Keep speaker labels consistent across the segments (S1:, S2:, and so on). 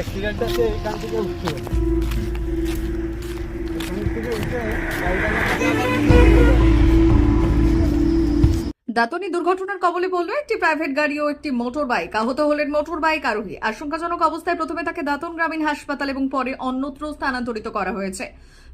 S1: অ্যাক্সিডেন্টটা
S2: দাতনি দুর্ঘটনার কবলে পড়ল একটি প্রাইভেট গাড়ি ও একটি মোটর বাইক আহত হলেন মোটর বাইক আরোহী। আশঙ্কাজনক অবস্থায় প্রথমে তাকে দাতন গ্রামীণ হাসপাতাল এবং পরে অন্যত্র স্থানান্তরিত করা হয়েছে।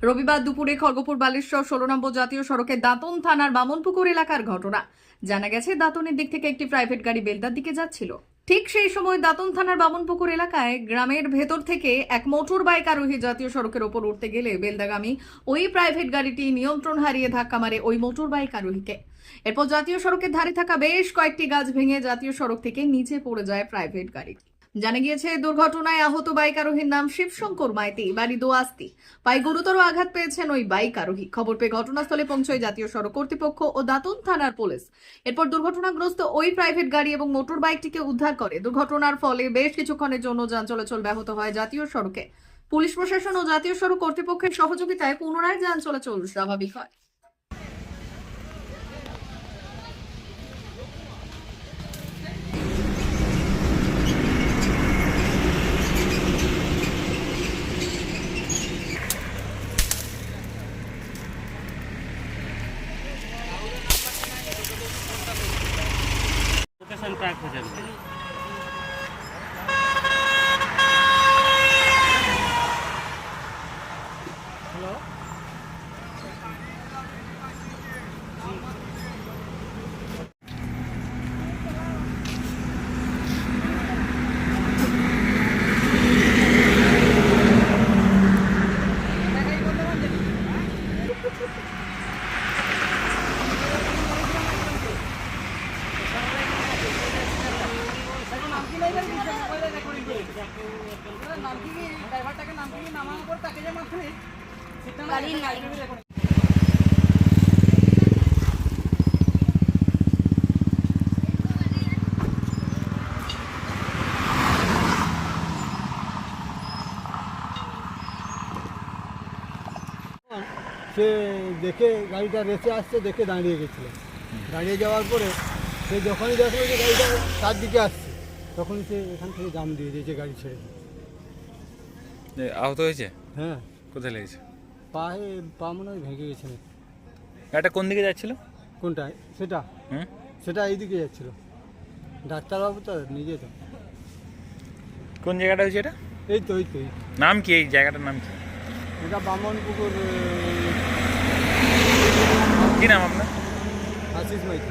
S2: রবিবার দুপুরে খড়গপুর বালেশ্বর ষোলো নম্বর জাতীয় সড়কে দাতন থানার বামনপুকুর এলাকার ঘটনা। জানা গেছে, দাতনের দিক থেকে একটি প্রাইভেট গাড়ি বেলদার দিকে যাচ্ছিল। ঠিক সেই সময় দাতন থানার বামনপুকুর এলাকায় গ্রামের ভেতর থেকে এক মোটর বাইক আরোহী জাতীয় সড়কের ওপর উঠতে গেলে বেলদাগামী ওই প্রাইভেট গাড়িটি নিয়ন্ত্রণ হারিয়ে ধাক্কা মারে ওই মোটর বাইক আরোহীকে এরপর জাতীয় সড়কের ধারে থাকা বেশ কয়েকটি গাছ ভেঙে জাতীয় সড়ক থেকে নিচে পড়ে যায় প্রাইভেট গাড়িটি। জানা গিয়েছে, দুর্ঘটনায় আহত বাইক আরোহীর নাম শিবশঙ্কর মাইতি, বাড়ি দোয়াস্তি পায়ে গুরুতর আঘাত পেয়েছেন ওই বাইক আরোহী। খবর পেয়ে ঘটনাস্থলে পৌঁছয় জাতীয় সড়ক কর্তৃপক্ষ ও দাতন থানার পুলিশ। এরপর দুর্ঘটনাগ্রস্ত ওই প্রাইভেট গাড়ি এবং মোটর বাইকটিকে উদ্ধার করে। দুর্ঘটনার ফলে বেশ কিছুক্ষণের জন্য যান চলাচল ব্যাহত হয় জাতীয় সড়কে। পুলিশ প্রশাসন ও জাতীয় সড়ক কর্তৃপক্ষের সহযোগিতায় পুনরায় যান চলাচল স্বাভাবিক হয়।
S3: नुकसान हो जाएगा
S1: সে দেখে গাড়িটা রেসে আসছে, দেখে দাঁড়িয়ে গেছিল। দাঁড়িয়ে যাওয়ার পরে সে যখনই দেখল যে গাড়িটা তার দিকে আসছে তখনই সে এখান থেকে জাম দিয়ে দিয়েছে গাড়ি ছেড়ে। দিয়ে।
S4: আহত হয়েছে?
S1: হ্যাঁ।
S4: কোথায় লেগেছে?
S1: পায়ে পা মনে হয় ভেঙে গেছে।
S4: এটা কোন দিকে যাচ্ছিল?
S1: কোনটা? সেটা?
S4: হুম?
S1: সেটা এইদিকে যাচ্ছিল। ডাক্তারবাবু তো নিজে তো।
S4: কোন জায়গাটা হয়েছে এটা?
S1: এই তো এই তো।
S4: নাম কি এই জায়গাটার নাম কি?
S1: এটা বামন পুকুর
S4: কি নাম আপনার?
S1: আশিস মাইতি।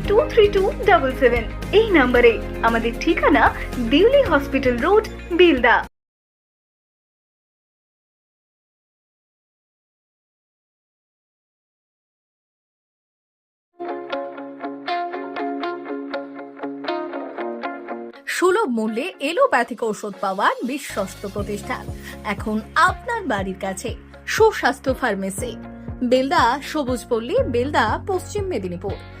S5: এই নম্বরে আমাদের ঠিকানা দিউলি হসপিটাল রোড, বিলদা।
S2: সুলভ মূল্যে এলোপ্যাথিক ঔষধ পাওয়ার বিশ্বস্ত প্রতিষ্ঠান। এখন আপনার বাড়ির কাছে সুস্বাস্থ্য ফার্মেসি। বেলদা, সবুজ পল্লী, বেলদা, পশ্চিম মেদিনীপুর।